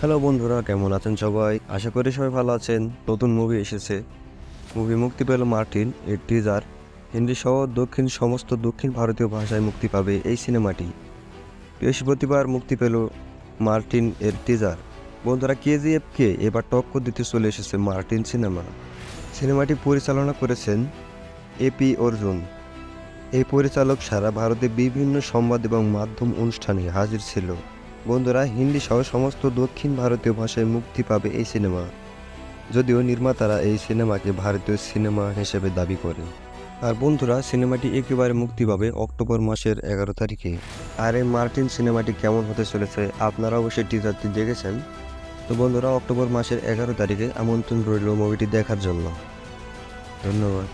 Hello বন্ধুরা, কেমন আছেন সবাই? আশা করি সবাই ভালো আছেন। নতুন মুভি এসেছে। মুভি মুক্তি পেল মার্টিন, এর টিজার হিন্দি সহ দক্ষিণ, সমস্ত দক্ষিণ ভারতীয় ভাষায় মুক্তি পাবে এই সিনেমাটি বৃহস্পতিবার মুক্তি পেল মার্টিন এর টিজার বন্ধুরা কেজিএফকে এবার টক্কর দিতে চলে এসেছে মার্টিন সিনেমা সিনেমাটি পরিচালনা করেছেন এপি অর্জুন। এই পরিচালক সারা ভারতে বিভিন্ন সংবাদ এবং মাধ্যম অনুষ্ঠানে হাজির ছিল। বন্ধুরা, হিন্দি সহ সমস্ত দক্ষিণ ভারতীয় ভাষায় মুক্তি পাবে এই সিনেমা। যদিও নির্মাতারা এই সিনেমাকে ভারতীয় সিনেমা হিসেবে দাবি করে আর বন্ধুরা, সিনেমাটি একেবারে মুক্তি পাবে অক্টোবর মাসের এগারো তারিখে। আর এই মার্টিন সিনেমাটি কেমন হতে চলেছে, আপনারা অবশ্যই টিজারটি দেখেছেন। তো বন্ধুরা, অক্টোবর মাসের এগারো তারিখে আমন্ত্রণ রইল মুভিটি দেখার জন্য। ধন্যবাদ।